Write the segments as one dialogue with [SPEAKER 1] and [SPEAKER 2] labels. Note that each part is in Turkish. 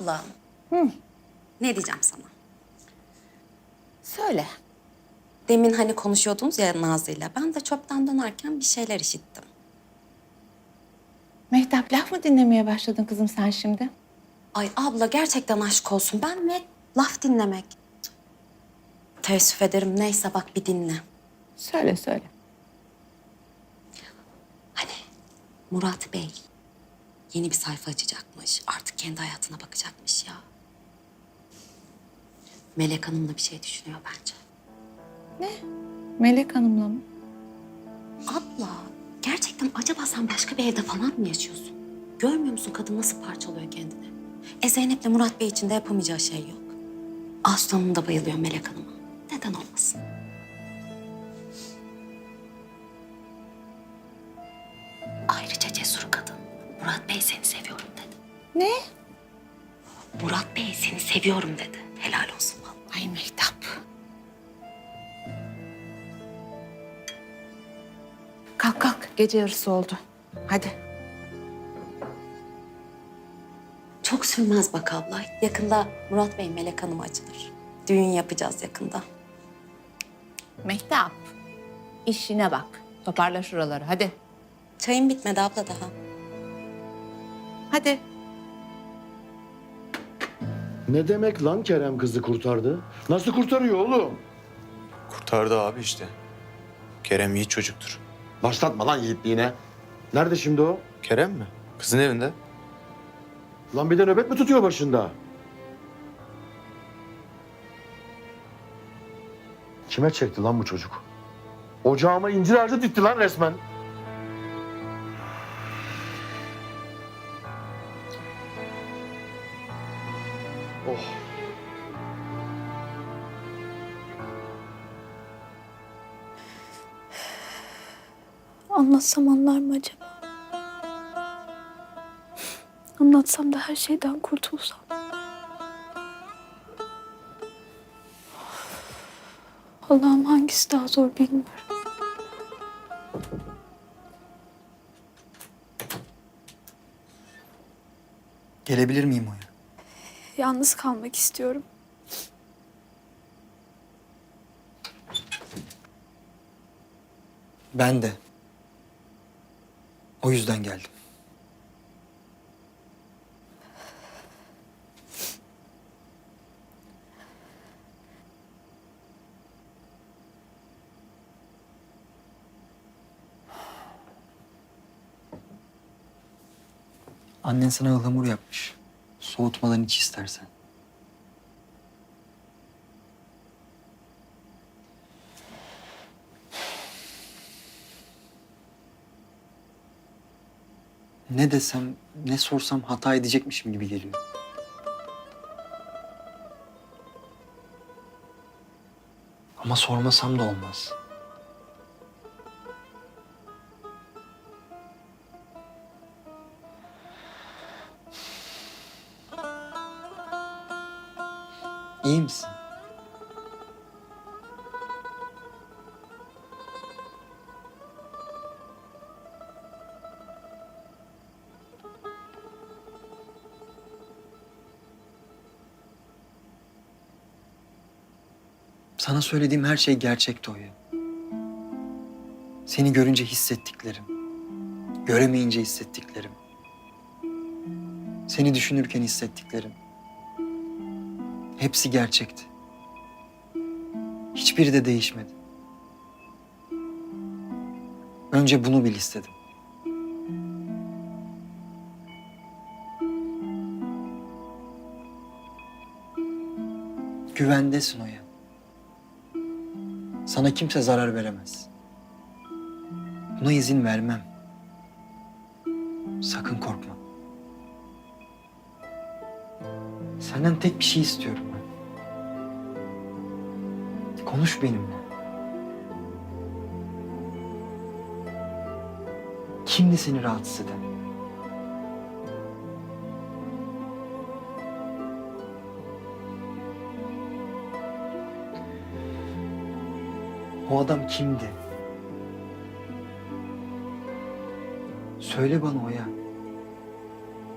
[SPEAKER 1] Abla. Ne diyeceğim sana?
[SPEAKER 2] Söyle.
[SPEAKER 1] Demin hani konuşuyordunuz ya Nazlı'yla. Ben de çöpten dönerken bir şeyler işittim.
[SPEAKER 2] Mehtap laf mı dinlemeye başladın kızım sen şimdi?
[SPEAKER 1] Ay abla gerçekten aşk olsun. Ben ne laf dinlemek. Teessüf ederim. Neyse bak bir dinle.
[SPEAKER 2] Söyle söyle.
[SPEAKER 1] Hani Murat Bey yeni bir sayfa açacakmış. Artık kendi hayatına bakacakmış ya. Melek Hanım'la bir şey düşünüyor bence.
[SPEAKER 2] Melek Hanım'la mı?
[SPEAKER 1] Abla gerçekten acaba sen başka bir evde falan mı yaşıyorsun? Görmüyor musun kadın nasıl parçalıyor kendini? E Zeynep'le Murat Bey için de yapamayacağı şey yok. Aslı Hanım da bayılıyor Melek Hanım'a. Neden olmasın? Murat Bey seni seviyorum dedi.
[SPEAKER 2] Ne?
[SPEAKER 1] Murat Bey seni seviyorum dedi. Helal olsun vallahi.
[SPEAKER 2] Ay Mehtap. Kalk kalk gece yarısı oldu. Hadi.
[SPEAKER 1] Çok sürmez bak abla. Yakında Murat Bey Melek Hanım'a açılır. Düğün yapacağız yakında.
[SPEAKER 2] Mehtap. işine bak. Toparla şuraları hadi.
[SPEAKER 1] Çayın bitmedi abla daha.
[SPEAKER 2] Hadi.
[SPEAKER 3] Ne demek lan Kerem kızı kurtardı? Nasıl kurtarıyor oğlum?
[SPEAKER 4] Kurtardı abi işte. Kerem iyi çocuktur.
[SPEAKER 3] Başlatma lan yiğitliğine. Nerede şimdi o?
[SPEAKER 4] Kerem mi? Kızın evinde.
[SPEAKER 3] Lan bir de nöbet mi tutuyor başında? Kime çekti lan bu çocuk? Ocağıma incir ağacı dikti lan resmen.
[SPEAKER 5] Anlatsam anlar mı acaba? Anlatsam da her şeyden kurtulsam. Allah'ım hangisi daha zor bilmiyorum.
[SPEAKER 6] Gelebilir miyim Oya?
[SPEAKER 5] Yalnız kalmak istiyorum.
[SPEAKER 6] Ben de. O yüzden geldim. Annen sana ıhlamur yapmış. Soğutmadan iç istersen. Ne desem, ne sorsam hata edecekmişim gibi geliyor. Ama sormasam da olmaz. İyi misin? Sana söylediğim her şey gerçekti Oya. Seni görünce hissettiklerim, göremeyince hissettiklerim, seni düşünürken hissettiklerim. Hepsi gerçekti. Hiçbiri de değişmedi. Önce bunu bil istedim. Güvendesin Oya. Sana kimse zarar veremez. Buna izin vermem. Sakın korkma. Senden tek bir şey istiyorum ben. Konuş benimle. Kimdi seni rahatsız eden? O adam kimdi? Söyle bana Oya.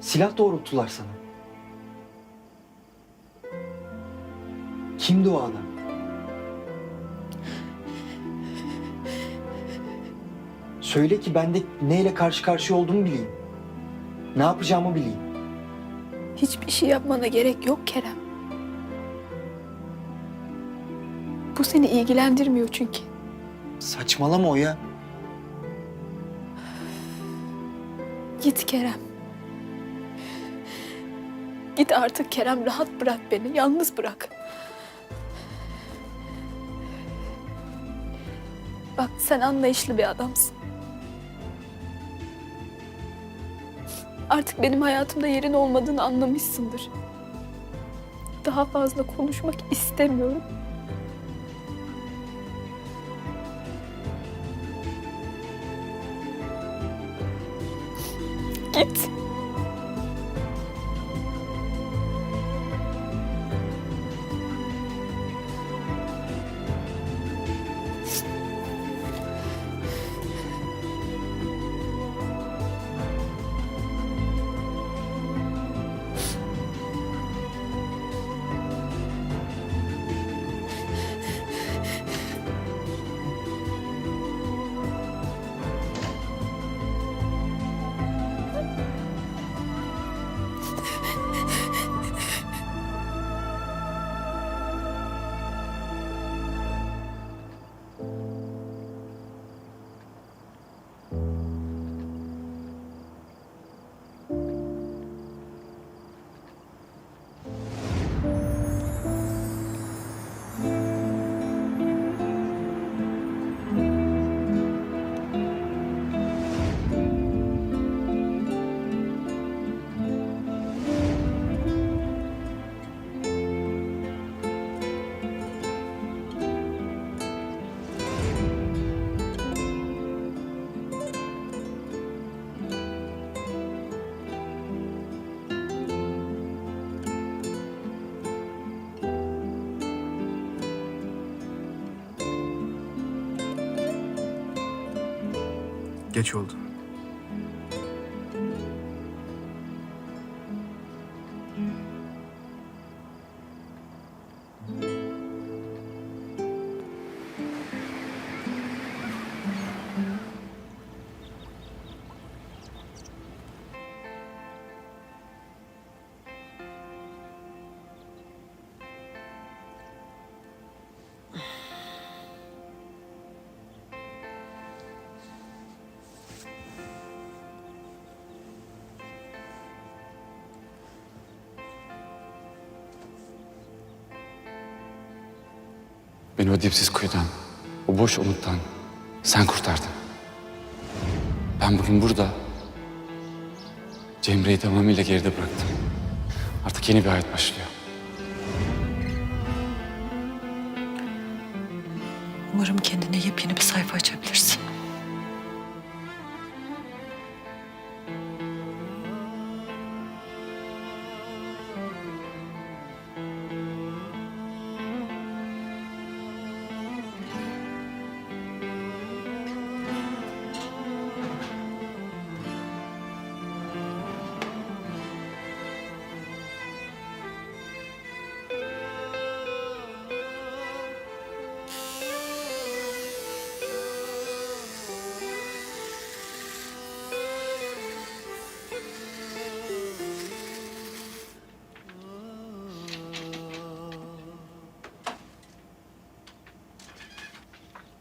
[SPEAKER 6] Silah doğrulttular sana. Kimdi o adam? Söyle ki ben de neyle karşı karşıya olduğumu bileyim. Ne yapacağımı bileyim.
[SPEAKER 5] Hiçbir şey yapmana gerek yok Kerem. Bu seni ilgilendirmiyor çünkü.
[SPEAKER 6] Saçmalama o ya.
[SPEAKER 5] Git Kerem. Git artık Kerem rahat bırak beni. Yalnız bırak. Bak sen anlayışlı bir adamsın. Artık benim hayatımda yerin olmadığını anlamışsındır. Daha fazla konuşmak istemiyorum. Git.
[SPEAKER 7] Geç oldu.
[SPEAKER 8] Beni o dipsiz kuyudan, o boş umuttan sen kurtardın. Ben bugün burada Cemre'yi tamamıyla geride bıraktım. Artık yeni bir hayat başlıyor.
[SPEAKER 9] Umarım kendine yepyeni bir sayfa açabilirsin.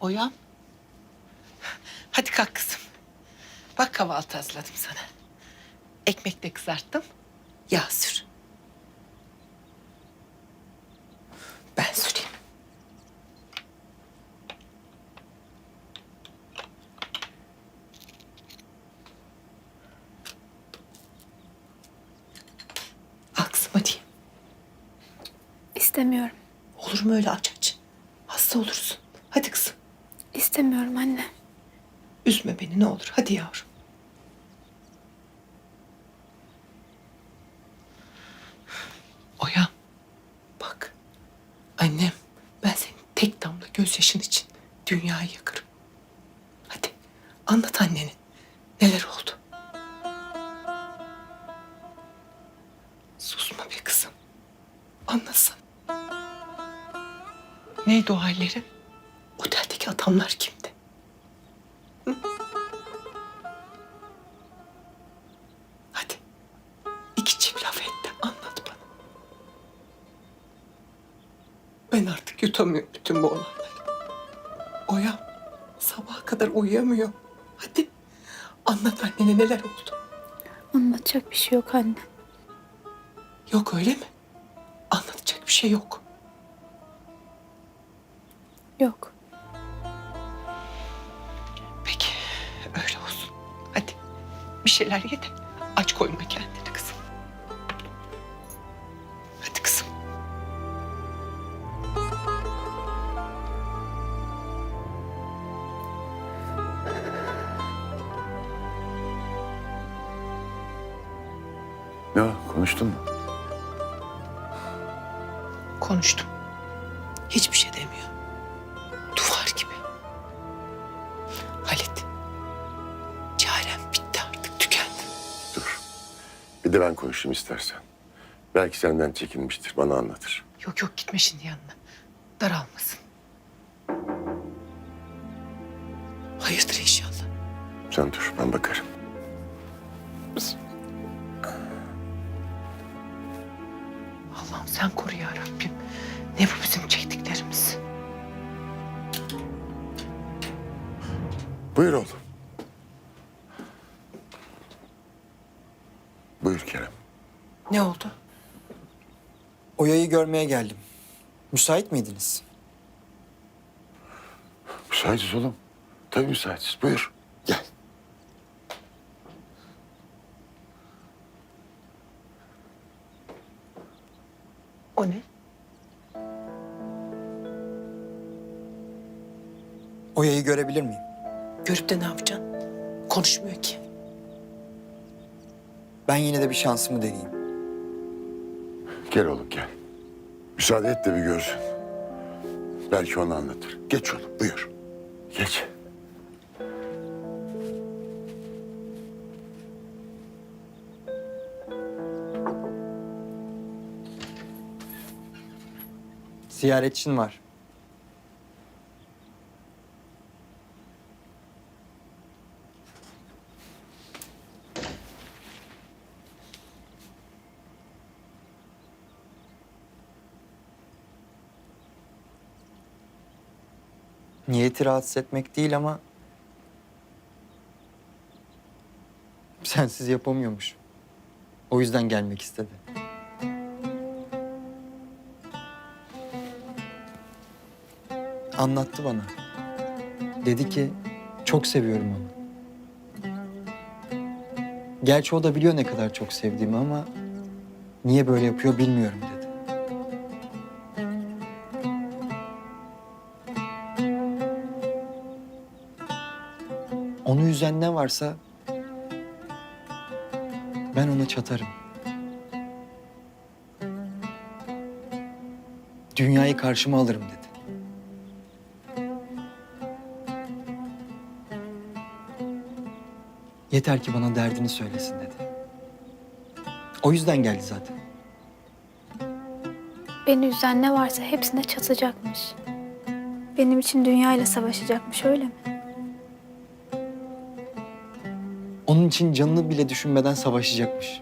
[SPEAKER 10] Oyan. Hadi kalk kızım. Bak kahvaltı hazırladım sana. Ekmek de kızarttım. Yağ sür. Ben süreyim. Al kızım hadi.
[SPEAKER 5] İstemiyorum.
[SPEAKER 10] Olur mu öyle aç? Hasta olursun. Hadi kızım.
[SPEAKER 5] İstemiyorum anne.
[SPEAKER 10] Üzme beni ne olur. Hadi yavrum. Oya. Bak. Annem ben senin tek damla gözyaşın için dünyayı yakarım. Hadi anlat annenin neler oldu. Susma be kızım. Anlasın. Neydi o halleri? Adamlar kimdi? Hı? Hadi. iki çift laf et de anlat bana. Ben artık yutamıyorum bütün bu olanları. Oya sabaha kadar uyuyamıyor. Hadi anlat annene neler oldu.
[SPEAKER 5] Anlatacak bir şey yok anne.
[SPEAKER 10] Yok öyle mi? Anlatacak bir şey yok.
[SPEAKER 5] Yok.
[SPEAKER 10] Şeyler ye de aç koyma kendini kızım. Hadi kızım.
[SPEAKER 3] Ne o, konuştun mu?
[SPEAKER 10] Konuştum. Hiçbir şey demiyor.
[SPEAKER 11] Bir de ben konuşayım istersen. Belki senden çekinmiştir, bana anlatır.
[SPEAKER 10] Yok yok gitme şimdi yanına. Daralmasın. Hayırdır inşallah.
[SPEAKER 11] Sen dur, ben bakarım.
[SPEAKER 10] Allah'ım sen koru ya Rabbim. Ne bu bizim çektiklerimiz?
[SPEAKER 11] Buyur oğlum. Buyur Kerem.
[SPEAKER 10] Ne oldu?
[SPEAKER 6] Oya'yı görmeye geldim. Müsait miydiniz?
[SPEAKER 11] Müsaitiz oğlum. Tabii müsaitiz. Buyur. Gel.
[SPEAKER 10] O ne?
[SPEAKER 6] Oya'yı görebilir miyim?
[SPEAKER 10] Görüp de ne yapacaksın? Konuşmuyor ki.
[SPEAKER 6] Ben yine de bir şansımı deneyeyim.
[SPEAKER 11] Gel oğlum gel. Müsaade et de bir görsün. Belki onu anlatır. Geç oğlum buyur. Geç.
[SPEAKER 6] Ziyaretçin var. Niyeti rahatsız etmek değil ama... Sensiz yapamıyormuş. O yüzden gelmek istedi. Anlattı bana. Dedi ki çok seviyorum onu. Gerçi o da biliyor ne kadar çok sevdiğimi ama niye böyle yapıyor bilmiyorum üzen ne varsa ben ona çatarım. Dünyayı karşıma alırım dedi. Yeter ki bana derdini söylesin dedi. O yüzden geldi zaten.
[SPEAKER 5] Beni üzen ne varsa hepsine çatacakmış. Benim için dünyayla savaşacakmış öyle mi?
[SPEAKER 6] Onun için canını bile düşünmeden savaşacakmış.